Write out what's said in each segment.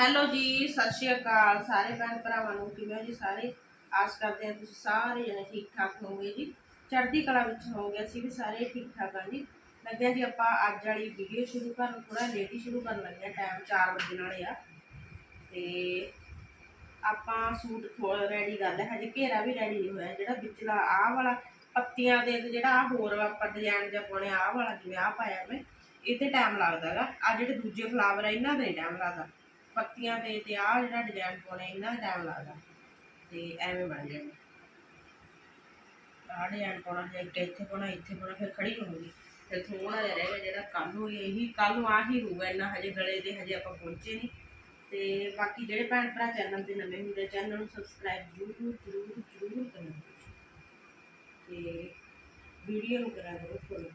Hello ਜੀ, ਸਤਿ ਸ਼੍ਰੀ ਅਕਾਲ ਸਾਰੇ ਭੈਣ ਭਰਾਵਾਂ ਨੂੰ, ਕਿਵੇਂ ਹੋ ਜੀ ਸਾਰੇ? ਆਸ ਕਰਦੇ ਹਾਂ ਤੁਸੀਂ ਸਾਰੇ ਜਣੇ ਠੀਕ ਠਾਕ ਹੋਵੋਗੇ ਜੀ। ਚੜ੍ਹਦੀ ਕਲਾ ਵਿੱਚ ਹੋਵੋਗੇ, ਅਸੀਂ ਵੀ ਸਾਰੇ ਠੀਕ ਠਾਕ ਹਾਂ ਜੀ। ਲੱਗਿਆ ਜੀ ਆਪਾਂ ਅੱਜ ਵਾਲੀ ਵੀਡੀਓ ਸ਼ੁਰੂ ਕਰਨ ਥੋੜਾ ਲੇਟ ਹੀ ਸ਼ੁਰੂ ਕਰਨ ਲੱਗੇ ਆ ਟਾਈਮ 4 ਵਜੇ ਵਾਲੇ ਆ। ਤੇ ਆਪਾਂ ਸੂਟ ਥੋੜਾ ਰੈਡੀ ਕਰ ਲਿਆ, ਹਜੇ ਘੇਰਾ ਵੀ ਰੈਡੀ ਨਹੀਂ ਹੋਇਆ, ਜਿਹੜਾ ਵਿਚਲਾ ਆਹ ਵਾਲਾ ਪੱਤੀਆਂ ਦੇ ਤੇ ਜਿਹੜਾ ਆਹ ਹੋਰ ਆਪਾਂ ਡਿਜ਼ਾਈਨ ਜਿਹਾ ਪਾਉਣੇ ਆਹ ਵਾਲਾ ਜਿਵੇਂ ਆਹ ਪਾਇਆ ਮੈਂ, ਇਹ ਤੇ ਟਾਈਮ ਲੱਗਦਾਗਾ ਆ ਜਿਹੜੇ ਦੂਜੇ ਫਲਾਵਰ ਆ, ਇਹਨਾਂ ਦਾ ਨਹੀਂ ਟਾਈਮ ਲੱਗਦਾ। ਪੱਤੀਆਂ ਦੇ ਤੇ ਆਹ ਜਿਹੜਾ ਡਿਜ਼ਾਈਨ ਪਾਉਣੇ ਇਹਨਾਂ ਟਾਈਮ ਲੱਗਦਾ। ਤੇ ਐਵੇਂ ਬਣ ਜਾਣੀ ਆਹ ਡਿਜ਼ਾਈਨ ਪਾਉਣਾ, ਜੇ ਇੱਥੇ ਪਾਉਣਾ ਇੱਥੇ ਪਾਉਣਾ, ਫਿਰ ਖੜੀ ਹੋਊਗੀ। ਫਿਰ ਥੋੜਾ ਜਿਹਾ ਰਹੇਗਾ ਜਿਹੜਾ ਕੱਲ ਨੂੰ ਇਹੀ ਕੱਲ ਨੂੰ ਆਹੀ ਹੋਊਗਾ, ਇੰਨਾ ਹਜੇ ਗਲੇ ਦੇ ਹਜੇ ਆਪਾਂ ਪਹੁੰਚੇ ਨਹੀਂ। ਤੇ ਬਾਕੀ ਜਿਹੜੇ ਭੈਣ ਭਰਾ ਚੈਨਲ ਤੇ ਨਵੇਂ ਹੁੰਦੇ, ਚੈਨਲ ਨੂੰ ਸਬਸਕ੍ਰਾਈਬ ਜ਼ਰੂਰ ਜ਼ਰੂਰ ਜ਼ਰੂਰ ਕਰਨਾ। ਤੇ ਵੀਡੀਓ ਨੂੰ ਕਰਾਂ ਕਰੋ ਫੋਲੋ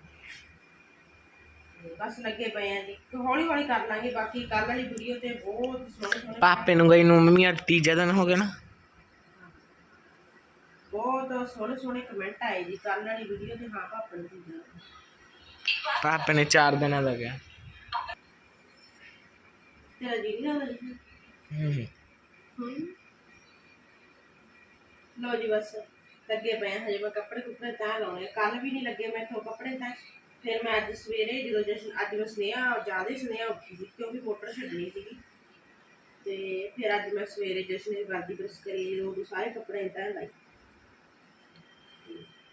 ਬਸ ਲੱਗੇ ਪਏ ਆ ਜੀ। ਹੌਲੀ ਹੌਲੀ ਕਰ ਲਾਂਗੇ ਬਾਕੀ ਕੱਲ ਵਾਲੀ ਵੀਡੀਓ ਤੇ ਬਹੁਤ ਸੋਹਣੇ ਸੋਹਣੇ ਪਾਪੇ ਨੂੰ ਗਈ ਨੂੰ ਮੰਮੀ ਅੱਜ ਤੀਜਾ ਦਿਨ ਹੋ ਗਿਆ ਨਾ। ਬਹੁਤ ਸੋਹਣੇ ਸੋਹਣੇ ਕਮੈਂਟ ਆਏ ਜੀ ਕੱਲ ਵਾਲੀ ਵੀਡੀਓ ਤੇ ਹਾਂ ਪਾਪਾ ਨੂੰ ਜੀ ਪਾਪੇ ਨੇ 4 ਦਿਨਾਂ ਦਾ ਗਿਆ ਤੇਰਾ ਜੀ ਨਹੀਂ ਲੱਗਦਾ ਜੀ। ਹੂੰ। ਹਮ। ਲਓ ਜੀ ਬਸ ਲੱਗੇ ਪਏ ਹਜੇ ਮੈਂ ਕੱਪੜੇ ਕੁੱਪੜੇ ਤਾਂ ਲਾਉਣੇ ਕੱਲ ਵੀ ਨਹੀਂ ਲੱਗੇ ਮੈਂ ਤੋਂ ਕੱਪੜੇ ਤਾਂ ਫਿਰ ਮੈਂ ਅੱਜ ਸਵੇਰੇ ਜਦੋਂ ਜਸ਼ਨ ਅੱਜ ਮੈਂ ਸੁਨੇਹਾ ਜ਼ਿਆਦਾ ਸੁਨੇਹਾ ਉੱਠੀ ਸੀ ਕਿਉਂਕਿ ਮੋਟਰ ਛੱਡਣੀ ਸੀਗੀ। ਤੇ ਫਿਰ ਅੱਜ ਮੈਂ ਸਵੇਰੇ ਜਸ਼ਨ ਦੀ ਵਰਦੀ ਪ੍ਰੈਸ ਕਰੀ ਜਦੋਂ ਉਦੋਂ ਸਾਰੇ ਕੱਪੜੇ ਤਾਂ ਲਾਈ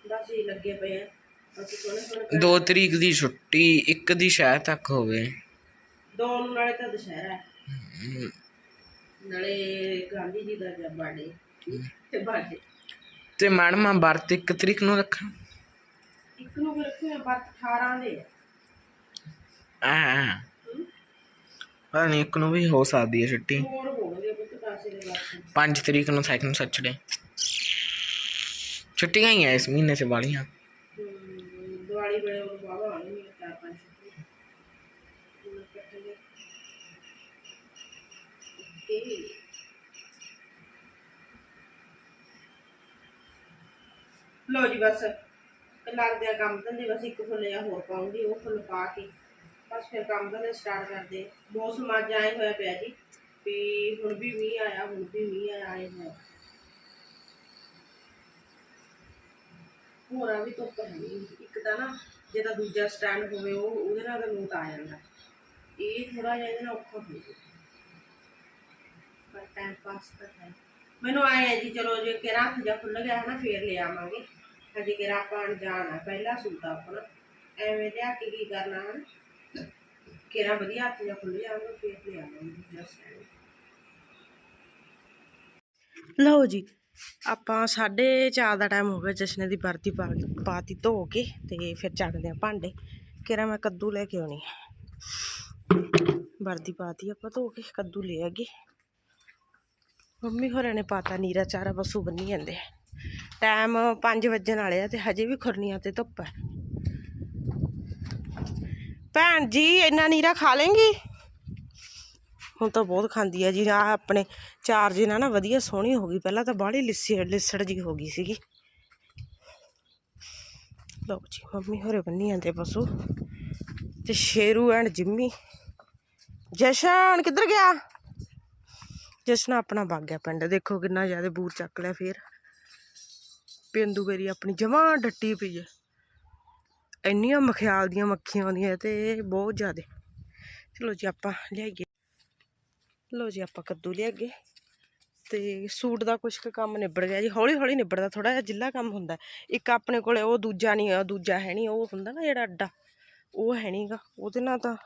ਬਸ ਇਹ ਲੱਗੇ ਪਏ ਆ। ਬਾਕੀ ਸੋਹਣੇ ਸੋਹਣੇ 2 ਤਰੀਕ ਦੀ ਛੁੱਟੀ 1 ਦੀ ਸ਼ਾਇਦ ਤੱਕ ਹੋਵੇ। ਦੋ ਨੂੰ ਨਾਲੇ ਤਾਂ ਦੁਸ਼ਹਿਰਾ। ਹੈ। ਨਾਲੇ ਗਾਂਧੀ ਜੀ ਦਾ ਬਰਥਡੇ ਤੇ ਬਰਥਡੇ ਤੇ ਮੈਡਮ ਆ ਵਰਤ 1 ਤਰੀਕ ਨੂੰ ਰੱਖਾਂ। ਨੂੰ ਵੀ ਰੱਖਿਆ ਬਰਥ 18 ਦੇ। ਆ। ਪਤਾ ਨਹੀਂ ਇੱਕ ਨੂੰ ਵੀ ਹੋ ਸਕਦੀ ਹੈ ਛੁੱਟੀ। ਹੋਰ ਹੋਣਗੇ ਪੁੱਤ ਕਾਸੇ ਦੇ ਵਾਸਤੇ 5 ਤਰੀਕ ਨੂੰ ਸੈਕਿੰਡ ਸੈਚਰਡੇ ਛੁੱਟੀਆਂ ਹੀ ਆ ਇਸ ਮਹੀਨੇ ਚ ਵਾਲੀਆਂ। ਦੀਵਾਲੀ ਵੇਲੇ ਉਹ ਬਾਬਾ ਆਣੀ ਚਾਰ ਪੰਜ ਓਕੇ। ਲਓ ਜੀ ਬਸ। ਲੱਗਦੇ ਆ ਕੰਮ ਧੰਦੇ, ਬਸ ਇੱਕ ਫੁੱਲ ਜਾਂ ਹੋਰ ਪਾਉਂਗੀ, ਉਹ ਫੁੱਲ ਪਾ ਕੇ। ਬਸ ਫਿਰ ਕੰਮ ਧੰਦੇ ਸਟਾਰਟ ਕਰਦੇ। ਮੌਸਮ ਅੱਜ ਆਏ ਹੋਇਆ ਪਿਆ ਜੀ, ਵੀ ਹੁਣ ਵੀ ਮੀਂਹ ਆਇਆ, ਹੁਣ ਵੀ ਮੀਂਹ ਆਇਆ, ਆਏ ਹੋਇਆ। ਹੋਰਾਂ ਵੀ ਧੁੱਪ ਹੈ ਨਹੀਂ ਇੱਕ ਤਾਂ ਨਾ ਜੇ ਤਾਂ ਦੂਜਾ ਸਟੈਂਡ ਹੋਵੇ, ਉਹ ਉਹਦੇ ਨਾਲ ਤਾਂ ਨੂਤ ਆ ਜਾਂਦਾ। ਇਹ ਥੋੜਾ ਜਿਹਾ ਇਹਦੇ ਨਾਲ ਔਖਾ ਹੋ ਜਾਂਦਾ। ਪਰ ਟਾਈਮ ਪਾਸ ਤਾਂ ਹੈ। ਮੈਨੂੰ ਆਏ ਹੈ ਜੀ, ਚਲੋ ਜੇ ਕਿ ਹੱਥ ਜਾ ਖੁੱਲ ਗਿਆ ਹੈ ਨਾ, ਫੇਰ ਲੈ ਆਵਾਂਗੇ। ਹਜੇ ਕਿ ਆਪਾਂ ਜਾਣਾ ਪਹਿਲਾ ਸੂਟ ਆਪਣਾ। ਐਵੇਂ ਲਿਆ ਕੇ ਕੀ ਕਰਨਾ ਹੈ ਕਿਹੜਾ ਵਧੀਆ ਹੱਥ ਜਾ ਖੁੱਲ ਜਾਊਗਾ ਫੇਰ ਲੈ ਆਵਾਂਗੇ ਦੂਜਾ ਲਓ ਜੀ, ਆਪਾਂ 4:30 ਦਾ ਟਾਈਮ ਹੋ ਗਿਆ, ਜਸ਼ਨੇ ਦੀ ਵਰਦੀ ਪਾ ਪਾਤੀ ਧੋ ਕੇ ਤੇ ਫਿਰ ਚੱਕਦੇ ਆ ਭਾਂਡੇ। ਕਿਹੜਾ ਮੈਂ ਕੱਦੂ ਲੈ ਕੇ ਆਉਣੀ ਆ। ਵਰਦੀ ਪਾਤੀ ਆਪਾਂ ਧੋ ਕੇ, ਕੱਦੂ ਲੈ ਆਗੇ ਮੰਮੀ ਹੋਰਾਂ ਨੇ ਪਾਤਾ ਨੀਰਾ ਚਾਰਾ ਪਸ਼ੂ ਬੰਨੀ ਜਾਂਦੇ ਆ। ਟਾਈਮ 5 ਵਜਣ ਵਾਲੇ ਆ ਤੇ ਹਜੇ ਵੀ ਖੁਰਨੀਆਂ ਤੇ ਧੁੱਪ ਹੈ ਭੈਣ ਜੀ, ਇੰਨਾ ਨੀਰਾ ਖਾ ਲੇਂਗੀ ਹੁਣ ਤਾਂ ਬਹੁਤ ਖਾਂਦੀ ਆ ਜੀ। ਆ ਆਪਣੇ ਚਾਰ ਦਿਨਾਂ ਨਾ ਵਧੀਆ ਸੋਹਣੀ ਹੋ ਗਈ। ਪਹਿਲਾਂ ਤਾਂ ਬਾਹਲੀ ਲਿੱਸੀ ਲਿਸੜ ਜੀ ਹੋ ਗਈ ਸੀਗੀ। ਲਓ ਜੀ, ਮੰਮੀ ਹੋਰੇ ਬੰਨੀ ਜਾਂਦੇ ਪਸ਼ੂ ਤੇ ਸ਼ੇਰੂ ਐਂਡ ਜਿੰਮੀ। ਜਸ਼ਨ, ਕਿੱਧਰ ਗਿਆ? ਜਸ਼ਨ ਆਪਣਾ ਵਗ ਗਿਆ ਪਿੰਡ। ਦੇਖੋ ਕਿੰਨਾ ਜ਼ਿਆਦਾ ਬੂਰ ਚੱਕ ਲਿਆ ਫੇਰ। ਪੇਂਦੂ ਮੇਰੀ ਆਪਣੀ ਜਮਾਂ ਡੱਟੀ ਪਈ ਹੈ ਇੰਨੀਆਂ ਮਖਿਆਲ ਦੀਆਂ ਮੱਖੀਆਂ ਆਉਂਦੀਆਂ ਤੇ ਬਹੁਤ ਜ਼ਿਆਦਾ। ਚਲੋ ਜੀ ਆਪਾਂ ਲਿਆਈਏ। ਲੋ ਜੀ ਆਪਾਂ ਕੱਦੂ ਲਿਆਗੇ ਤੇ ਸੂਟ ਦਾ ਕੁਛ ਕੁ ਕੰਮ ਨਿਬੜ ਗਿਆ ਜੀ। ਹੌਲੀ ਹੌਲੀ ਨਿਬੜਦਾ ਥੋੜਾ ਜਿਹਾ ਜਿੱਲਾ ਕੰਮ ਹੁੰਦਾ। ਇੱਕ ਆਪਣੇ ਕੋਲੇ ਉਹ ਦੂਜਾ ਨਹੀਂ ਦੂਜਾ ਹੈ ਨਹੀਂ, ਉਹ ਹੁੰਦਾ ਨਾ ਜਿਹੜਾ ਅੱਡਾ, ਉਹ ਹੈ ਨਹੀਂਗਾ ਉਹਦੇ ਨਾਲ ਤਾਂ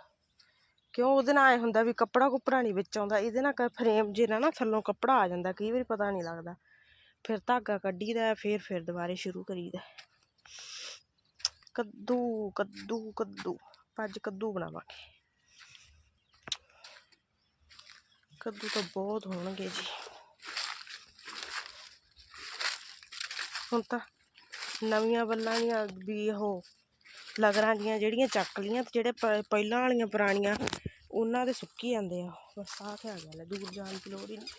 ਕਿਉਂ? ਉਹਦੇ ਨਾਲ ਐ ਹੁੰਦਾ ਵੀ ਕੱਪੜਾ ਕੁਪੜਾ ਨਹੀਂ ਵਿੱਚ ਆਉਂਦਾ। ਇਹਦੇ ਨਾਲ ਫਰੇਮ ਜਿਹੜਾ ਨਾ ਥੱਲੋਂ ਕੱਪੜਾ ਆ ਜਾਂਦਾ। ਕਈ ਵਾਰੀ ਪਤਾ ਨਹੀਂ ਲੱਗਦਾ। ਫਿਰ ਧਾਗਾ ਕੱਢੀਦਾ ਫਿਰ ਫਿਰ ਦੁਬਾਰੇ ਸ਼ੁਰੂ ਕਰੀਦਾ ਕੱਦੂ ਕੱਦੂ ਕੱਦੂ। ਅੱਜ ਕੱਦੂ ਬਣਾਵਾਂਗੇ। ਕੱਦੂ ਤਾਂ ਬਹੁਤ ਹੋਣਗੇ ਜੀ। ਹੁਣ ਤਾਂ ਨਵੀਆਂ ਬੱਲਾਂ ਦੀਆਂ ਵੀ ਉਹ ਲਗਰਾਂ ਦੀਆਂ ਜਿਹੜੀਆਂ ਚੱਕ ਲੀਆਂ ਤੇ ਜਿਹੜੇ ਪਹਿਲਾਂ ਵਾਲੀਆਂ ਪੁਰਾਣੀਆਂ, ਉਹਨਾਂ ਦੇ ਸੁੱਕੀ ਜਾਂਦੇ ਆ ਬਸ ਆਹ ਤੇ ਆ ਗਿਆ ਲੈ, ਦੂਰ ਜਾਣ ਦੀ ਲੋੜ ਹੀ ਨਹੀਂ।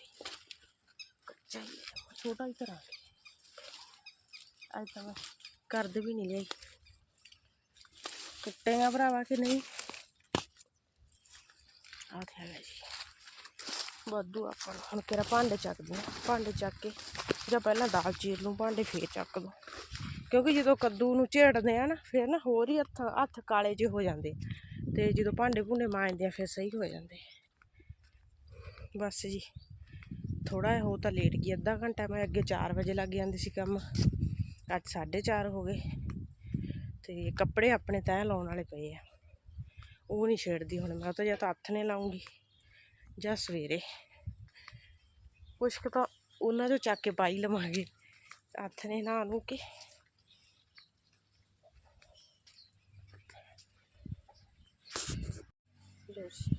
ਕੱਚਾ ਹੀ ਹੈ, ਛੋਟਾ ਹੀ ਘਰ ਅੱਜ ਤਾਂ ਮੈਂ ਕਰਦੇ ਵੀ ਨਹੀਂ ਲਿਆਈ। ਕੁੱਟੇਗਾ ਭਰਾਵਾ ਕਿ ਨਹੀਂ? ਆ ਗਿਆ ਜੀ। ਵਾਧੂ ਆਪਾਂ ਨੂੰ। ਹੁਣ ਕਿਹੜਾ ਭਾਂਡੇ ਚੱਕਦੇ ਆ? ਭਾਂਡੇ ਚੱਕ ਕੇ ਜਾਂ ਪਹਿਲਾਂ ਦਾਲ ਚੀਰ ਲੂੰ ਭਾਂਡੇ ਫੇਰ ਚੱਕ ਦੋ ਕਿਉਂਕਿ ਜਦੋਂ ਕੱਦੂ ਨੂੰ ਝੇੜਦੇ ਆ ਨਾ ਫਿਰ ਨਾ ਹੋਰ ਹੀ ਹੱਥ ਹੱਥ ਕਾਲੇ ਜਿਹੇ ਹੋ ਜਾਂਦੇ। ਤੇ ਜਦੋਂ ਭਾਂਡੇ ਭੁੰਡੇ ਮਾਂਜਦੇ ਆ ਫਿਰ ਸਹੀ ਹੋ ਜਾਂਦੇ। ਬਸ ਜੀ। ਥੋੜਾ ਜਿਹਾ ਹੋ ਤਾਂ ਲੇਟ ਗਈ, ਅੱਧਾ ਘੰਟਾ, ਮੈਂ ਅੱਗੇ 4 ਵਜੇ ਲੱਗ ਜਾਂਦੀ ਸੀ ਕੰਮ। ਅੱਜ 4:30 ਹੋ ਗਏ ਤੇ ਕੱਪੜੇ ਆਪਣੇ ਤੈਅ ਲਾਉਣ ਵਾਲੇ ਪਏ ਆ। ਉਹ ਨਹੀਂ ਛੇੜਦੀ ਹੁਣ, ਮੈਂ ਤਾਂ ਜਾਂ ਤਾਂ ਹੱਥ ਨੇ ਲਾਉਂਗੀ ਜਾਂ ਸਵੇਰੇ। ਕੁਛ ਕੁ ਤਾਂ ਉਹਨਾਂ ਚੋਂ ਚੱਕ ਕੇ ਪਾਈ ਲਵਾਂਗੇ, ਹੱਥ ਨੇ ਨਾ ਨੂੰ ਕੇ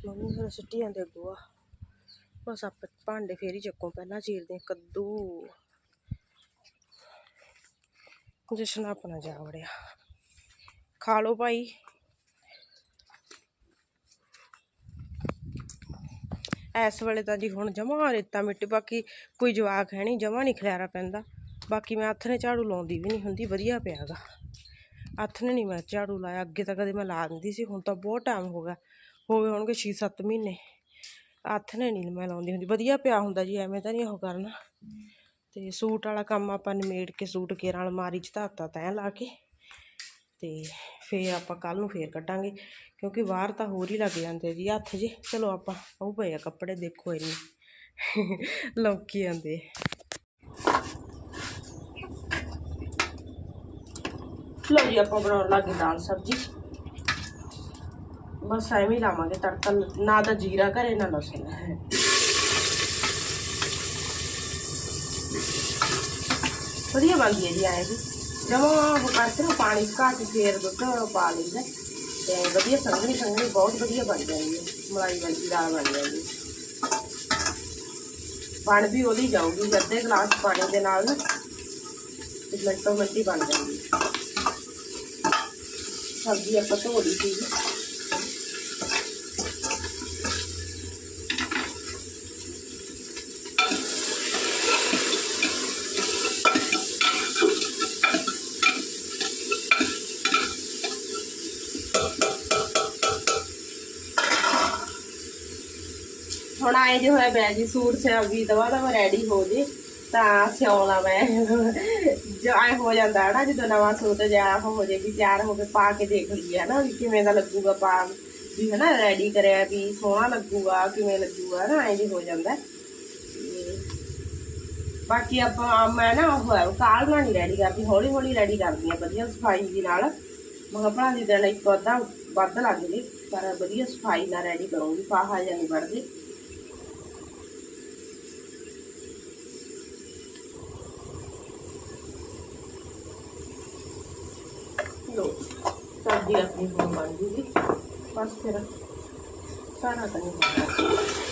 ਮੰਮੀ ਹੋਰ ਸਿੱਟੀ ਜਾਂਦੇ ਗੋਆ ਬਸ ਆਪ ਭਾਂਡੇ ਫੇਰ ਹੀ ਚੱਕੋ ਪਹਿਲਾਂ ਚੀਰਦੇ ਕੱਦੂ। ਜਸ਼ਨ ਆਪਣਾ ਜਾ ਵੜਿਆ। ਖਾ ਲਓ ਭਾਈ। ਇਸ ਵੇਲੇ ਤਾਂ ਜੀ ਹੁਣ ਜਮਾ ਰੇਤਾ ਮਿੱਟੀ, ਬਾਕੀ ਕੋਈ ਜਵਾਕ ਹੈ ਨਹੀਂ, ਜਮਾ ਨਹੀਂ ਖਿਲਾਰਾ ਪੈਂਦਾ। ਬਾਕੀ ਮੈਂ ਹੱਥ ਨੇ ਝਾੜੂ ਲਾਉਂਦੀ ਵੀ ਨਹੀਂ ਹੁੰਦੀ, ਵਧੀਆ ਪਿਆਗਾ ਹੱਥ ਨੇ ਨਹੀਂ ਮੈਂ ਝਾੜੂ ਲਾਇਆ, ਅੱਗੇ ਤਾਂ ਕਦੇ ਮੈਂ ਲਾ ਦਿੰਦੀ ਸੀ, ਹੁਣ ਤਾਂ ਬਹੁਤ ਟਾਈਮ ਹੋ ਗਿਆ। ਹੋ ਗਏ ਹੋਣਗੇ 6-7 ਮਹੀਨੇ। ਹੱਥ ਨੇ ਨਹੀਂ ਮੈਂ ਲਾਉਂਦੀ ਹੁੰਦੀ, ਵਧੀਆ ਪਿਆ ਹੁੰਦਾ ਜੀ, ਐਵੇਂ ਤਾਂ ਨਹੀਂ ਉਹ ਕਰਨਾ। ਤੇ ਸੂਟ ਵਾਲਾ ਕੰਮ ਆਪਾਂ ਨਿਮੇੜ ਕੇ ਸੂਟ ਕੇਰਾਂ ਅਲਮਾਰੀ 'ਚ ਧਰਤਾ ਤੈਂ ਲਾ ਕੇ, ਤੇ ਫੇਰ ਆਪਾਂ ਕੱਲ ਨੂੰ ਫੇਰ ਕੱਢਾਂਗੇ, ਕਿਉਂਕਿ ਬਾਹਰ ਤਾਂ ਹੋਰ ਹੀ ਲੱਗ ਜਾਂਦੇ ਜੀ ਹੱਥ ਜੇ। ਚਲੋ ਆਪਾਂ, ਉਹ ਪਏ ਆ ਕੱਪੜੇ ਦੇਖੋ ਇੰਨੇ, ਲੌਕੀ ਜਾਂਦੇ। ਲਓ ਜੀ, ਆਪਾਂ ਬਣਾਉਣ ਲੱਗੇ ਦਾਲ ਸਬਜ਼ੀ। ਬਸ ਐਵੇਂ ਹੀ ਲਾਵਾਂਗੇ ਤੜਕਾ ਨਾ ਤਾਂ ਜੀਰਾ ਘਰੇ ਨਾ ਲਸਣ ਵਧੀਆ ਬਣਦੀ ਹੈ ਜੀ ਐਂ ਵੀ ਜਦੋਂ ਉਹ ਕਰਕੇ ਨਾ ਪਾਣੀ ਘਾ ਕੇ ਫੇਰ ਦੁੱਧ ਪਾ ਲਈਦਾ ਤੇ ਵਧੀਆ ਸੰਘਣੀ ਸੰਘਣੀ ਬਹੁਤ ਵਧੀਆ ਬਣ ਜਾਂਦੀ ਹੈ ਮਲਾਈ ਵਾਲੀ ਦਾਲ ਬਣ ਜਾਂਦੀ ਹੈ ਪਾਣੀ ਵੀ ਉਹਦੀ ਜਾਊਗੀ ਅੱਧੇ ਗਲਾਸ ਪਾਣੀ ਦੇ ਨਾਲ ਨਾ ਤੇ ਮਿੰਟੋ ਮਿੰਟੀ ਬਣ ਜਾਂਦੀ ਹੈ ਸਬਜ਼ੀ ਆਪਾਂ ਧੋ ਲਈ ਸੀ ਹੁਣ ਜੇ ਹੋਇਆ ਬੈ ਜੀ, ਸੂਟ ਸਿਆਉਗੀ, ਦਵਾ ਦਵਾ ਰੈਡੀ ਹੋ ਜੇ, ਤਾਂ ਸਿਉਣਾ ਮੈਂ। ਜੋ ਆਏ ਹੋ ਜਾਂਦਾ ਹੈ ਨਾ, ਜਦੋਂ ਨਵਾਂ ਸੂਟ ਜਾ ਹੋ ਜੇ ਵੀ ਤਿਆਰ ਹੋ ਕੇ ਪਾ ਕੇ ਦੇਖ ਲਈਏ ਨਾ, ਵੀ ਕਿਵੇਂ ਦਾ ਲੱਗੂਗਾ ਪਾ ਵੀ ਹੈ ਰੈਡੀ ਕਰਿਆ ਵੀ ਸੋਹਣਾ ਲੱਗੂਗਾ, ਕਿਵੇਂ ਲੱਗੂਗਾ ਨਾ, ਐਂ ਜੀ ਹੋ ਜਾਂਦਾ ਬਾਕੀ ਆਪਾਂ, ਮੈਂ ਨਾ ਉਹ ਹੈ, ਕਾਲ ਨਾਲ ਨਹੀਂ ਰੈਡੀ ਕਰਦੀ ਹੌਲੀ ਹੌਲੀ ਰੈਡੀ ਕਰਦੀ ਆ ਵਧੀਆ ਸਫ਼ਾਈ ਦੇ ਨਾਲ। ਮੈਂ ਕਿਹਾ ਭਲਾ ਦੀ ਦਿਨ ਇੱਕ ਅੱਧਾ ਵੱਧ ਲੱਗ ਜੇ, ਪਰ ਵਧੀਆ ਸਫ਼ਾਈ ਨਾਲ ਰੈਡੀ ਕਰੂੰਗੀ ਪਾਹਾ ਜਾਂ ਨਹੀਂ ਵੜਦੇ ਲੋ ਸਬਜ਼ੀ ਆਪਣੀ ਹੁਣ ਬਣ ਜੂਗੀ ਬਸ ਫਿਰ ਸਾਰਾ ਤਾਂ ਨਹੀਂ ਬਣਦਾ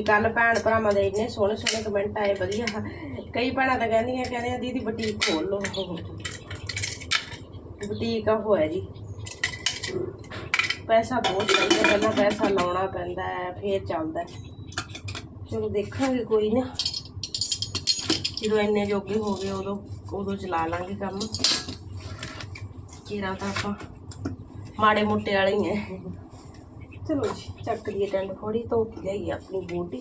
ਬਾਕੀ ਕੱਲ ਭੈਣ ਭਰਾਵਾਂ ਦੇ ਇੰਨੇ ਸੋਹਣੇ ਸੋਹਣੇ ਕਮੈਂਟ ਆਏ, ਵਧੀਆ। ਕਈ ਭੈਣਾਂ ਤਾਂ ਕਹਿੰਦੀਆਂ ਕਹਿੰਦੇ ਦੀਦੀ ਬੁਟੀਕ ਖੋਲ ਲਓ। ਬੁਟੀਕ ਆ ਹੋਇਆ ਜੀ। ਪੈਸਾ ਬਹੁਤ ਚਾਹੀਦਾ, ਪਹਿਲਾਂ ਪੈਸਾ ਲਾਉਣਾ ਪੈਂਦਾ ਹੈ, ਫੇਰ ਚੱਲਦਾ ਚਲੋ, ਦੇਖਾਂਗੇ ਕੋਈ ਨਾ। ਜਦੋਂ ਇੰਨੇ ਜੋਗੇ ਹੋ ਗਏ, ਉਦੋਂ ਉਦੋਂ ਚਲਾ ਲਾਂਗੇ ਕੰਮ। ਕੀਰਾ ਤਾਂ ਆਪਾਂ ਮਾੜੇ ਮੋਟੇ ਵਾਲੇ ਹੀ ਹੈ। ਚਲੋ ਜੀ ਚੱਕ ਲਈਏ ਡੰਡ ਥੋੜੀ ਧੋ ਲਈ ਆਪਣੀ ਬੋਟੀ।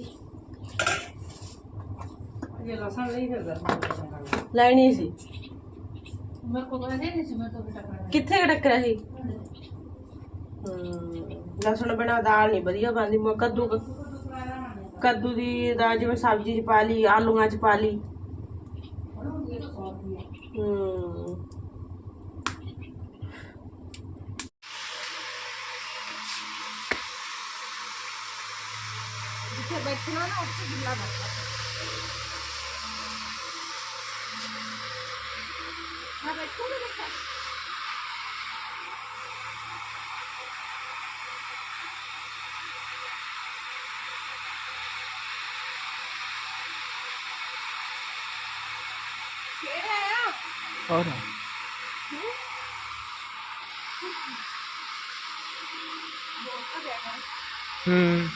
ਇਹ ਲਸਣ ਲਈ ਫਿਰਦਾ ਲੈਣੀ ਸੀ। ਮੇਰੇ ਕੋਲ ਨਹੀਂ ਸੀ ਮੈਂ ਤਾਂ ਟੱਕਰਾ ਕਿੱਥੇ ਟੱਕਰਾ ਸੀ? ਲਸਣ ਬਿਨਾ ਦਾਲ ਨਹੀਂ ਵਧੀਆ ਬਣਦੀ ਮੈਂ ਕੱਦੂ ਕੱਦੂ ਦੀ ਦਾ ਜਿਵੇਂ ਸਬਜ਼ੀ ਚ ਪਾ ਲਈ ਆਲੂਆਂ ਚ ਪਾ ਲਈ। ਹੂੰ। 하나 없이 빌라봤어. 밥을 토르겠다. 어라. 응? 음.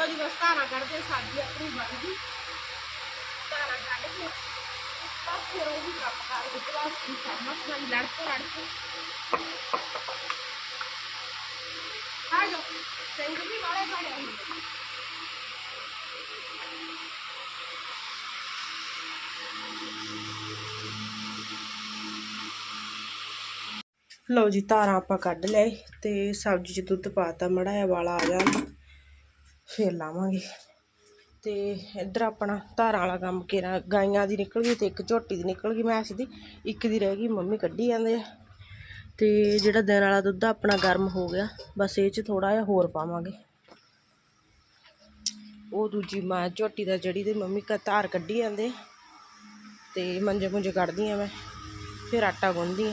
ਲੋ ਜੀ ਬਸ ਧਾਰਾਂ ਕੱਢਦੇ, ਸਾਡੀ ਆਪਣੀ ਬਣ ਗਈ। ਧਾਰਾਂ ਕੱਢ ਕੇ ਬਸ ਫਿਰ ਉਹ ਵੀ ਕੰਮ ਕਰ ਦਿੱਤੇ ਬਸ ਕੀ ਨਾਲ ਲੜ ਕੇ ਲੜ ਕੇ। ਆ ਜਾਓ। ਸਿੰਘ ਵੀ ਵਾਲੇ ਖੜੇ ਹੁੰਦੇ ਲਓ ਜੀ, ਧਾਰਾਂ ਆਪਾਂ ਕੱਢ ਲਏ ਤੇ ਸਬਜ਼ੀ 'ਚ ਦੁੱਧ ਪਾਤਾ ਮੜਾ ਜਿਹਾ ਵਾਲਾ ਆ ਜਾਣ ਫੇਰ ਲਾਵਾਂਗੇ। ਤੇ ਇੱਧਰ ਆਪਣਾ ਧਾਰਾਂ ਵਾਲਾ ਕੰਮ ਕੇਰਾ, ਗਾਈਆਂ ਦੀ ਨਿਕਲ ਗਈ ਤੇ ਇੱਕ ਝੋਟੀ ਦੀ ਨਿਕਲ ਗਈ ਮੈਸ ਦੀ, ਇੱਕ ਦੀ ਰਹਿ ਗਈ, ਮੰਮੀ ਕੱਢੀ ਜਾਂਦੇ ਆ। ਤੇ ਜਿਹੜਾ ਦਿਨ ਵਾਲਾ ਦੁੱਧ ਆਪਣਾ ਗਰਮ ਹੋ ਗਿਆ, ਬਸ ਇਹ 'ਚ ਥੋੜਾ ਜਿਹਾ ਹੋਰ ਪਾਵਾਂਗੇ। ਉਹ ਦੂਜੀ ਮਾਂ, ਝੋਟੀ ਦਾ ਜਿਹੜੀ ਦੇ ਮੰਮੀ ਕਾ ਧਾਰ ਕੱਢੀ ਜਾਂਦੇ ਆ। ਤੇ ਮੰਜੇ ਮੁੰਜੇ ਕੱਢਦੀ ਆ ਮੈਂ, ਫਿਰ ਆਟਾ ਗੁੰਨਦੀ ਆ।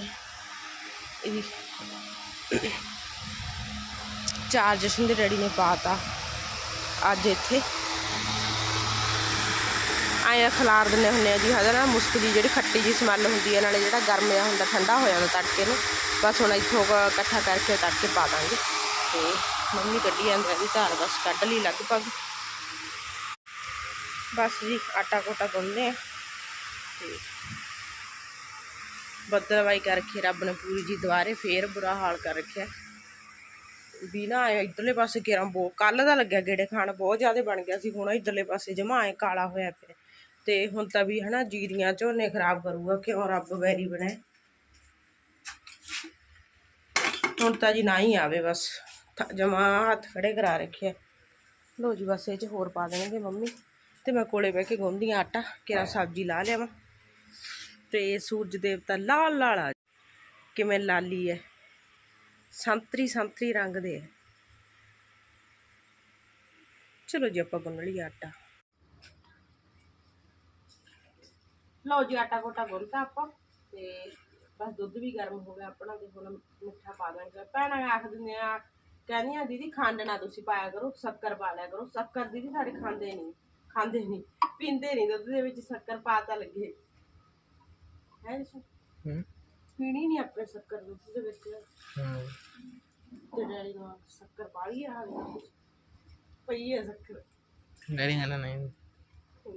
ਇਹਦੀ ਚਾਰ ਜਸ਼ਨ ਦੇ ਡੈਡੀ ਨੇ ਪਾਤਾ। ਅੱਜ ਇੱਥੇ। ਆਇਆ ਖਲਾਰ ਦਿੰਦੇ ਹੁੰਦੇ ਆ ਜੀ ਹਦਾ ਨਾ ਮੁਸਕ ਦੀ ਜਿਹੜੀ ਖੱਟੀ ਜੀ ਸਮੈਲ ਹੁੰਦੀ ਹੈ ਨਾਲੇ ਜਿਹੜਾ ਗਰਮ ਜਿਹਾ ਹੁੰਦਾ, ਠੰਡਾ ਹੋ ਜਾਂਦਾ ਤੜਕੇ ਨੂੰ। ਬਸ ਹੁਣ ਇੱਥੋਂ ਇਕੱਠਾ ਕਰਕੇ ਤੜਕੇ ਪਾ ਦਾਂਗੇ। ਤੇ ਮੰਮੀ ਕੱਢੀ ਜਾਂਦੀ ਇਹਦੀ ਧਾਰ ਬਸ ਕੱਢ ਲਈ ਲਗਭਗ। ਬਸ ਜੀ, ਆਟਾ ਕੋਟਾ ਗੁੰਨਦੇ ਆ। ਤੇ ਬੱਦਲਵਾਈ ਕਰ ਰੱਖੀ ਰੱਬ ਨੇ ਪੂਰੀ ਜੀ ਦੁਆਰੇ ਫੇਰ ਬੁਰਾ ਹਾਲ ਕਰ ਰੱਖਿਆ। ਵੀ ਨਾ ਆਏ ਇਧਰਲੇ ਪਾਸੇ ਕਿਰਾਂ ਬਹੁਤ ਕੱਲ ਦਾ ਲੱਗਿਆ ਗੇੜੇ ਖਾਣ, ਬਹੁਤ ਜ਼ਿਆਦਾ ਬਣ ਗਿਆ ਸੀ, ਹੁਣ ਇਧਰਲੇ ਪਾਸੇ ਜਮਾ ਐ ਕਾਲਾ ਹੋਇਆ ਪਿਆ। ਤੇ ਹੁਣ ਤਾਂ ਵੀ ਹਨਾ ਜੀਰੀਆਂ ਝੋਨੇ ਖਰਾਬ ਕਰੂਗਾ, ਕਿਉਂ ਰੱਬ ਵੈਰੀ ਬਣਾਏ। ਹੁਣ ਤਾਂ ਜੀ ਨਾ ਹੀ ਆਵੇ ਬਸ ਜਮਾ ਹੱਥ ਖੜੇ ਕਰਾ ਰੱਖਿਆ। ਲੋ ਜੀ ਬਸ ਇਹ ਚ ਹੋਰ ਪਾ ਦੇਣਗੇ ਮੰਮੀ। ਤੇ ਮੈਂ ਕੋਲੇ ਬਹਿ ਕੇ ਗੁੰਨਦੀ ਆਂ ਆਟਾ ਕਿਰਾ ਸਬਜ਼ੀ ਲਾ ਲਿਆਵਾਂ। ਤੇ ਸੂਰਜ ਦੇਵਤਾ ਲਾਲ ਲਾਲ ਆ। ਕਿਵੇਂ ਲਾਲੀ ਹੈ ਸੰਤਰੀ ਸੰਤਰੀ ਰੰਗ ਦੇ ਹੈ ਚਲੋ ਜੀ ਆਪਾਂ ਗੁੰਨ ਲਈਏ ਆਟਾ। ਲਓ ਜੀ ਆਟਾ ਕੋਟਾ ਗੁੰਨਤਾ ਆਪਾਂ ਤੇ ਬਸ ਦੁੱਧ ਵੀ ਗਰਮ ਹੋ ਗਿਆ ਆਪਣਾ ਤੇ ਹੁਣ ਮਿੱਠਾ ਪਾ ਦਾਂਗੇ ਭੈਣਾਂ ਆਖ ਦਿੰਦੇ ਆ ਕਹਿੰਦੀਆਂ ਦੀਦੀ ਖੰਡ ਨਾ ਤੁਸੀਂ ਪਾਇਆ ਕਰੋ ਸ਼ੱਕਰ ਪਾ ਲਿਆ ਕਰੋ। ਸ਼ੱਕਰ ਦੀਦੀ ਸਾਡੇ ਖਾਂਦੇ ਨਹੀਂ ਖਾਂਦੇ ਨਹੀਂ ਪੀਂਦੇ ਨਹੀਂ ਦੁੱਧ ਦੇ ਵਿੱਚ ਸ਼ੱਕਰ ਪਾ ਤਾਂ ਲੱਗੇ। ਹੈ ਜੀ ਹੂੰ। ਪੀਣੀ ਨਹੀਂ ਆਪਣੇ ਸ਼ੱਕਰ ਦੁੱਧ ਦੇ ਵਿੱਚ। ਹੂੰ। ਤੇ ਡੈਡੀ ਨੂੰ ਸ਼ੱਕਰ ਪਾ ਲਈ ਆ ਪਈ ਹੈ ਸ਼ੱਕਰ। ਡੈਡੀ ਕਹਿੰਦਾ ਨਹੀਂ।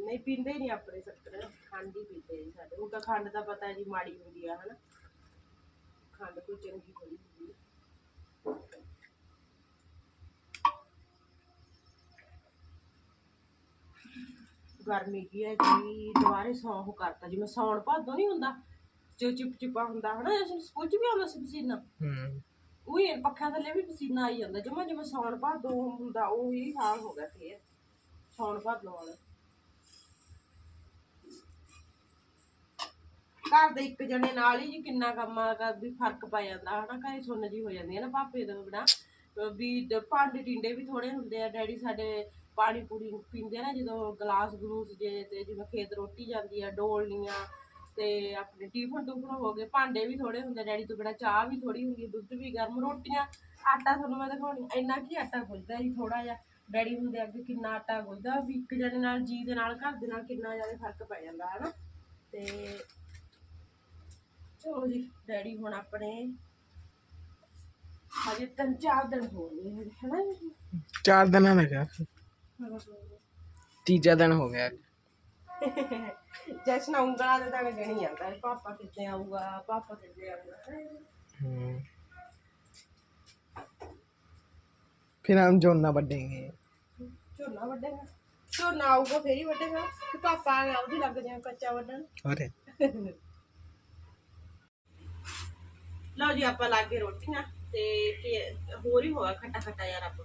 ਨਹੀਂ ਪੀਂਦੇ ਨਹੀਂ ਆਪਣੇ ਸ਼ੱਕਰ। ਖੰਡ ਹੀ ਪੀਂਦੇ ਜੀ ਸਾਡੇ। ਉਹ ਤਾਂ ਖੰਡ ਦਾ ਪਤਾ ਜੀ ਮਾੜੀ ਹੁੰਦੀ ਆ ਹਨਾ। ਖੰਡ ਕੋਈ ਚੰਗੀ ਥੋੜੀ ਹੁੰਦੀ ਗਰਮੀ ਕੀ ਹੈ ਜੀ? ਦੁਬਾਰੇ ਸੌਂ ਕਰਤਾ ਜਿਵੇਂ ਸੌਣ ਭਾਦੋ ਨਹੀਂ ਹੁੰਦਾ। ਜੋ ਚਿਪ ਚਿਪਾ ਹੁੰਦਾ ਹਨਾ ਇਸ ਸਕੂਲ ਚ ਵੀ ਆਉਂਦਾ ਸੀ ਪਸੀਨਾ। ਹੂੰ। ਉਹੀ ਪੱਖਾਂ ਥੱਲੇ ਵੀ ਪਸੀਨਾ ਆਈ ਜਾਂਦਾ ਜਮਾ ਜਿਵੇਂ ਸੌਣ ਭਾਦੋ ਹੁੰਦਾ ਉਹੀ ਹਾਲ ਹੋ ਗਿਆ ਫੇਰ ਸੌਣ ਭਾਦੋ ਵਾਲਾ। ਘਰ ਦੇ ਇੱਕ ਜਣੇ ਨਾਲ ਹੀ ਜੀ ਕਿੰਨਾ ਕੰਮ ਆ ਵੀ ਫ਼ਰਕ ਪੈ ਜਾਂਦਾ ਹਨਾ ਘਰੇ ਸੁੰਨ ਜੀ ਹੋ ਜਾਂਦੀ ਹੈ ਨਾ ਪਾਪੇ ਤੋਂ ਬਿਨਾ। ਵੀ ਭਾਂਡੇ ਟਿੰਡੇ ਵੀ ਥੋੜੇ ਹੁੰਦੇ ਆ ਡੈਡੀ ਸਾਡੇ ਪਾਣੀ ਪੂਰੀ ਪੀਂਦੇ ਆ ਨਾ ਜਦੋਂ ਗਲਾਸ ਗਲੂਸ ਜੇ ਤੇ ਜਿਵੇਂ ਖੇਤ ਰੋਟੀ ਜਾਂਦੀ ਆ ਡੋਲਨੀਆਂ ਤੇ ਆਪਣੇ ਟਿਫਨ ਟੂਫਨ ਹੋ ਗਏ ਭਾਂਡੇ ਵੀ ਥੋੜੇ ਹੁੰਦੇ ਡੈਡੀ ਤੋਂ ਬਿਨਾ ਚਾਹ ਵੀ ਥੋੜੀ ਹੁੰਦੀ ਦੁੱਧ ਵੀ ਗਰਮ ਰੋਟੀਆਂ ਆਟਾ ਤੁਹਾਨੂੰ ਮੈਂ ਦਿਖਾਉਣੀ ਇੰਨਾ ਕੀ ਆਟਾ ਗੁੰਝਦਾ ਜੀ ਥੋੜਾ ਜਿਹਾ? ਡੈਡੀ ਹੁੰਦੇ ਅੱਗੇ ਕਿੰਨਾ ਆਟਾ ਗੁੰਝਦਾ ਵੀ ਇੱਕ ਜਣੇ ਨਾਲ ਜੀ ਦੇ ਨਾਲ ਘਰ ਦੇ ਨਾਲ ਕਿੰਨਾ ਜ਼ਿਆਦਾ ਫ਼ਰਕ ਪੈ ਜਾਂਦਾ ਹੈ ਨਾ ਤੇ ਚਲੋ ਜੀ ਡੈਡੀ ਹੁਣ ਆਪਣੇ ਹਜੇ ਤਿੰਨ ਚਾਰ ਦਿਨ ਹੋ ਗਏ ਹੈ ਜੀ? ਚਾਰ ਦਿਨਾਂ ਦਾ ਗਿਆ ਤੀਜਾ ਦਿਨ ਹੋ ਗਿਆ। ਜਸ਼ਨ ਉਂਗਲਾਂ ਦੇ ਤਾਂ ਗਣੀ ਜਾਂਦਾ ਹੈ, ਪਾਪਾ ਕਿੱਥੇ ਆਊਗਾ ਪਾਪਾ ਕਿੱਥੇ ਆਊਗਾ ਹੂੰ ਫਿਰ ਹਮ ਜੋਨਾ ਵੱਡੇਂਗੇ ਝੋਨਾ ਵੱਡੇਗਾ ਝੋਨਾ ਆਊਗਾ ਫੇਰ ਹੀ ਵੱਡੇਗਾ ਕਿ ਪਾਪਾ ਆ ਗਿਆ ਉਹਦੀ ਲੱਗ ਜਾ ਕੱਚਾ ਵੱਢਣ ਅਰੇ ਲਓ ਜੀ ਆਪਾਂ ਲਾ ਕੇ ਰੋਟੀਆਂ ਤੇ ਕੀ- ਹੋਰ ਹੀ ਹੋਇਆ ਖੱਟਾ ਖੱਟਾ ਯਾਰ ਆਪ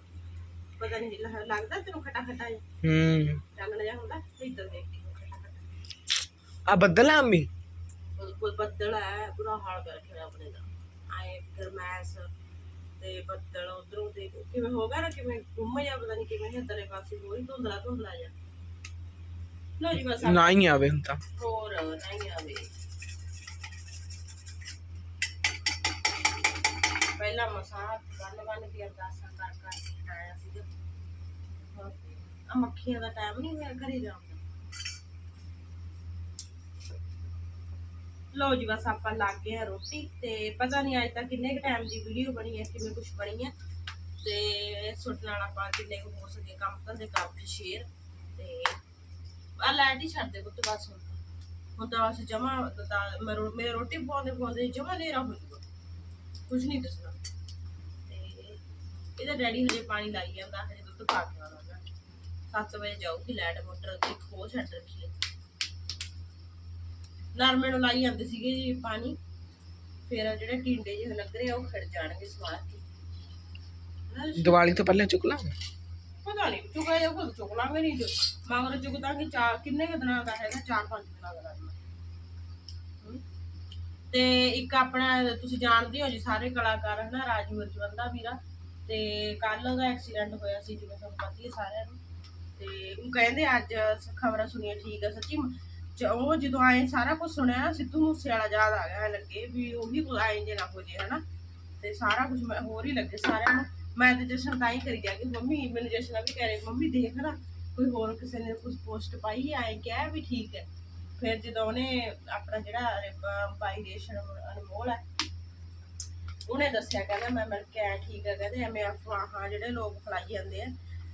ਪਤਾ ਨਹੀਂ ਲ- ਲੱਗਦਾ ਤੈਨੂੰ ਖੱਟਾ ਖੱਟਾ ਜਿਹਾ ਹੂੰ ਰੰਗ ਜਿਹਾ ਹੁੰਦਾ ਇੱਧਰ ਦੇਖ ਕੇ ਖੱਟਾ ਖੱਟਾ ਆ ਬੱਦਲ ਆ ਅੰਮੀ? ਕੋਈ ਬੱਦਲ ਹੈ ਬੁਰਾ ਹਾਲ ਕਰ ਰੱਖਿਆ ਆਪਣੇ ਦਾ ਆਏ ਗਰਮੈਸ ਤੇ ਬੱਦਲ ਉਧਰੋਂ ਦੇ ਕਿਵੇਂ ਹੋ ਗਿਆ ਨਾ ਕਿਵੇਂ ਗੁੰਮ ਜਾ ਪਤਾ ਨਹੀਂ ਕਿਵੇਂ ਹਿੱਦਲੇ ਪਾਸੇ ਹੋਈ ਧੁੰਦਲਾ ਧੁੰਦਲਾ ਜਾ ਲੋ ਜੀ ਬਸ ਨਾ ਹੀ ਆਵੇ ਹੁਣ ਤਾਂ। ਹੋਰ ਨਹੀਂ ਆਵੇ। ਪਹਿਲਾ ਮਸ ਮਸਾਂ ਬੰਨ ਬੰਨ ਕੇ ਅਰਦਾਸਾਂ ਕਰ ਕਰ ਕੇ ਆਇਆ ਸੀਗਾ। ਹੋਰ ਆ ਮੱਖੀਆਂ ਦਾ ਟਾਈਮ ਨਹੀਂ ਹੋਇਆ ਘਰੇ ਜਾਣ ਦਾ। ਲਓ ਜੀ ਬਸ ਆਪਾਂ ਲੱਗ ਗਏ ਆ ਰੋਟੀ ਤੇ ਪਤਾ ਨਹੀਂ ਅੱਜ ਤੱਕ ਕਿੰਨੇ ਕੁ ਟਾਈਮ ਦੀ ਵੀਡੀਓ ਬਣੀ ਹੈ, ਕਿਵੇਂ ਕੁਝ ਬਣੀ ਹੈ। ਤੇ ਸੁੱਟ ਨਾਲ ਆਪਾਂ ਜਿੰਨੇ ਕੁ ਹੋ ਸਕੇ ਕੰਮ ਕਰਦੇ ਕੰਮ ਸ਼ੇਅਰ ਤੇ ਆ ਲਾਈਟ ਹੀ ਛੱਡ ਦੇ ਕੁੱਤ ਬਸ ਹੁਣ ਹੁਣ ਤਾਂ ਬਸ ਜਮਾ ਰੋ- ਮੇਰੇ ਰੋਟੀ ਪਕਾਉਂਦੇ ਪਕਾਉਂਦੇ ਜਮਾ ਨੇਰਾ ਹੋ ਜੂਗਾ ਕੁਝ ਨਹੀਂ ਦੱਸਣਾ। ਤੇ ਇਹਦਾ ਡੈਡੀ ਹਜੇ ਪਾਣੀ ਲਾਈ ਜਾਂਦਾ, ਹਜੇ ਦੁੱਧ ਪਾ ਕੇ ਆਉਣਾ 7 ਵਜੇ ਜਾਊਗੀ ਲਾਈਟ ਮੋਟਰ ਤੇ ਇੱਕ ਛੱਡ ਰੱਖੀ ਹੈ। ਨਰਮੇ ਨੂੰ ਲਾਈ ਜਾਂਦੇ ਸੀਗੇ ਜੀ ਪਾਣੀ। ਫਿਰ ਜਿਹੜੇ ਟਿੰਡੇ ਜਿਹੇ ਲੱਗ ਰਹੇ ਆ ਉਹ ਖੜ ਜਾਣਗੇ ਸਵਾਰ ਕੇ। ਹਨਾ? ਦੀਵਾਲੀ ਤੋਂ ਪਹਿਲਾਂ ਚੁੱਕ ਲਾਂ ਪਤਾ ਨਹੀਂ ਚੁਗਾ ਜਾ ਕੋਲ ਚੁਕ ਲਾਂਗੇ ਨਹੀਂ ਜੋ। ਮਗਰ ਚੁਗਦਾਂਗੇ ਚਾਰ ਕਿੰਨੇ ਕੁ ਦਿਨਾਂ ਦਾ ਹੈਗਾ? ਚਾਰ ਪੰਜ ਦਿਨਾਂ ਦਾ ਹਮ। ਤੇ ਇੱਕ ਆਪਣਾ ਤੁਸੀਂ ਜਾਣਦੇ ਹੋ ਜੀ ਸਾਰੇ ਕਲਾਕਾਰ ਹਨਾ ਰਾਜੂ ਅਰਜਵੰਦਾ ਵੀਰਾ। ਤੇ ਕੱਲ ਉਹਦਾ ਐਕਸੀਡੈਂਟ ਹੋਇਆ ਸੀ ਜਿਵੇਂ ਤੁਹਾਨੂੰ ਪਤਾ ਹੀ ਹੈ ਸਾਰਿਆਂ ਨੂੰ। ਤੇ ਉਹ ਕਹਿੰਦੇ ਅੱਜ ਖਬਰਾਂ ਸੁਣੀਆਂ ਠੀਕ ਆ ਸੱਚੀ। ਉਹ ਜਦੋਂ ਆਏ, ਸਾਰਾ ਕੁਝ ਸੁਣਿਆ ਨਾ, ਸਿੱਧੂ ਮੂਸੇਵਾਲਾ ਯਾਦ ਆ ਗਿਆ ਲੱਗੇ ਵੀ ਉਹੀ ਕੋਈ ਆਏ ਜੇ ਨਾ ਹੋ ਜੇ ਹਨਾ। ਤੇ ਸਾਰਾ ਕੁਝ ਹੋਰ ਹੀ ਲੱਗੇ ਸਾਰਿਆਂ ਨੂੰ। ਮੈਂ ਤੇ ਜਸ਼ਨ ਤਾਂ ਹੀ ਕਰੀ ਗਿਆ ਕਿ, ਮੰਮੀ, ਮੈਨੂੰ ਜਸ਼ਨ ਵੀ ਕਹਿ ਰਹੀ, ਮੰਮੀ, ਦੇਖ ਨਾ, ਕੋਈ ਹੋਰ ਕਿਸੇ ਨੇ ਕੁਝ ਪੋਸਟ ਪਾਈ ਆਏ ਕਿਹਾ ਵੀ ਠੀਕ ਹੈ। ਫਿਰ ਜਦੋਂ ਉਹਨੇ ਆਪਣਾ ਜਿਹੜਾ ਬਾਈ ਰੇਸ਼ਨ ਅਨਮੋਲ ਹੈ, ਉਹਨੇ ਦੱਸਿਆ, ਕਹਿੰਦਾ, ਮੈਂ ਮਿਲ ਕੇ ਆਇਆ ਠੀਕ ਹੈ, ਕਹਿੰਦੇ, ਐਵੇਂ ਅਫਵਾਹਾਂ ਜਿਹੜੇ ਲੋਕ ਫੈਲਾਈ ਜਾਂਦੇ ਆ,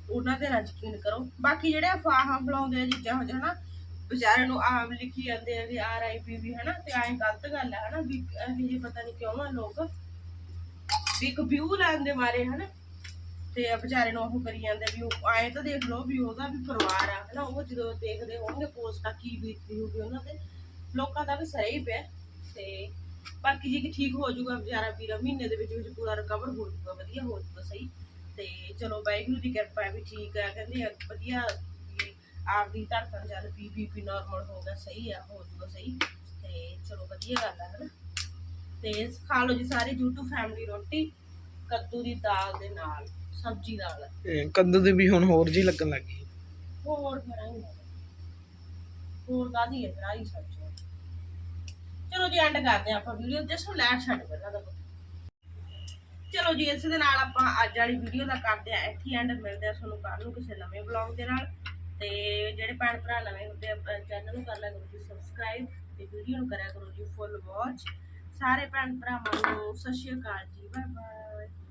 ਉਹਨਾਂ ਦੇ ਨਾਲ ਯਕੀਨ ਕਰੋ। ਬਾਕੀ ਜਿਹੜੇ ਅਫਵਾਹਾਂ ਫੈਲਾਉਂਦੇ ਆ, ਚੀਜ਼ਾਂ ਹੋ ਹਨਾ ਵਿਚਾਰੇ ਨੂੰ ਆਮ ਲਿਖੀ ਜਾਂਦੇ ਆ ਵੀ ਆਰ ਆਈ ਪੀ ਵੀ ਹਨਾ, ਤੇ ਐਂ ਗਲਤ ਗੱਲ ਹੈ ਹਨਾ, ਵੀ ਇਹ ਜੀ ਪਤਾ ਨਹੀਂ ਕਿਉਂ ਆ ਲੋਕ, ਵੀ ਇੱਕ ਵਿਊ ਲੈਣ ਦੇ ਮਾਰੇ ਹਨਾ, ਤੇ ਵਿਚਾਰੇ ਨੂੰ ਉਹ ਕਰੀ ਜਾਂਦੇ ਵੀ ਉਹ, ਆਏ ਤਾਂ ਦੇਖ ਲਓ ਵੀ ਉਹਦਾ ਵੀ ਪਰਿਵਾਰ ਆ ਹਨਾ, ਉਹ ਜਦੋਂ ਦੇਖਦੇ ਹੋਣਗੇ ਪੋਸਟਾਂ ਕੀ ਬੀਤਦੀ ਹੋਊਗੀ ਉਹਨਾਂ ਤੇ, ਲੋਕਾਂ ਦਾ ਵੀ ਸਹੀ ਪਿਆ, ਤੇ ਬਾਕੀ ਜੀ ਕਿ ਠੀਕ ਹੋ ਜਾਊਗਾ ਵਿਚਾਰਾ ਵੀਰਾ, ਮਹੀਨੇ ਦੇ ਵਿੱਚ ਵਿੱਚ ਪੂਰਾ ਰਿਕਵਰ ਹੋ ਜਾਊਗਾ, ਵਧੀਆ ਹੋ ਜਾਊਗਾ ਸਹੀ, ਤੇ ਚਲੋ ਵਾਹਿਗੁਰੂ ਦੀ ਕਿਰਪਾ ਵੀ ਠੀਕ ਆ, ਕਹਿੰਦੇ ਵਧੀਆ ਆਪਦੀ ਧੜਕਣ ਪੀ ਬੀਪੀ ਨਾਰਮਲ ਹੋ ਗਿਆ ਸਹੀ ਆ ਹੋ ਜਾਊਗਾ ਸਹੀ। ਤੇ ਚਲੋ ਵਧੀਆ ਗੱਲ ਆ ਹਨਾ? ਤੇ ਖਾ ਲਓ ਜੀ ਸਾਰੇ YouTube ਫੈਮਿਲੀ ਰੋਟੀ ਕੱਦੂ ਦੀ ਦਾਲ ਦੇ ਨਾਲ ਸਬਜ਼ੀ ਨਾਲ ਇਹ ਕੱਦੂ ਦੀ ਵੀ ਹੁਣ ਹੋਰ ਜੀ ਲੱਗਣ ਲੱਗ। ਹੋਰ ਕਰਾਂਗੇ ਹੋਰ ਕਾਦੀ ਹੈ ਕਰਾਈ ਸਬਜ਼ੀ ਚਲੋ ਜੀ ਐਂਡ ਕਰਦੇ ਆਪਾਂ ਵੀਡੀਓ ਜਸਟ ਲੈਟ ਛੱਡ ਪਹਿਲਾਂ ਦਾ ਚਲੋ ਜੀ ਇਸ ਦੇ ਨਾਲ ਆਪਾਂ ਅੱਜ ਵਾਲੀ ਵੀਡੀਓ ਦਾ ਕਰਦੇ ਆ ਇੱਥੇ ਐਂਡ ਮਿਲਦੇ ਆ ਤੁਹਾਨੂੰ ਕੱਲ ਨੂੰ ਕਿਸੇ ਨਵੇਂ ਬਲੌਗ ਦੇ ਨਾਲ। ਤੇ ਜਿਹੜੇ ਭੈਣ ਭਰਾ ਨਵੇਂ ਹੁੰਦੇ ਆ ਚੈਨਲ ਨੂੰ ਕਰ ਲਿਆ ਕਰੋ ਜੀ ਸਬਸਕ੍ਰਾਈਬ ਤੇ ਵੀਡੀਓ ਨੂੰ ਕਰਿਆ ਕਰੋ ਜੀ ਫੁੱਲ ਵਾਚ ਸਾਰੇ ਭੈਣ ਭਰਾਵਾਂ ਨੂੰ ਸਤਿ ਸ਼੍ਰੀ ਅਕਾਲ ਜੀ ਬਾਏ ਬਾਏ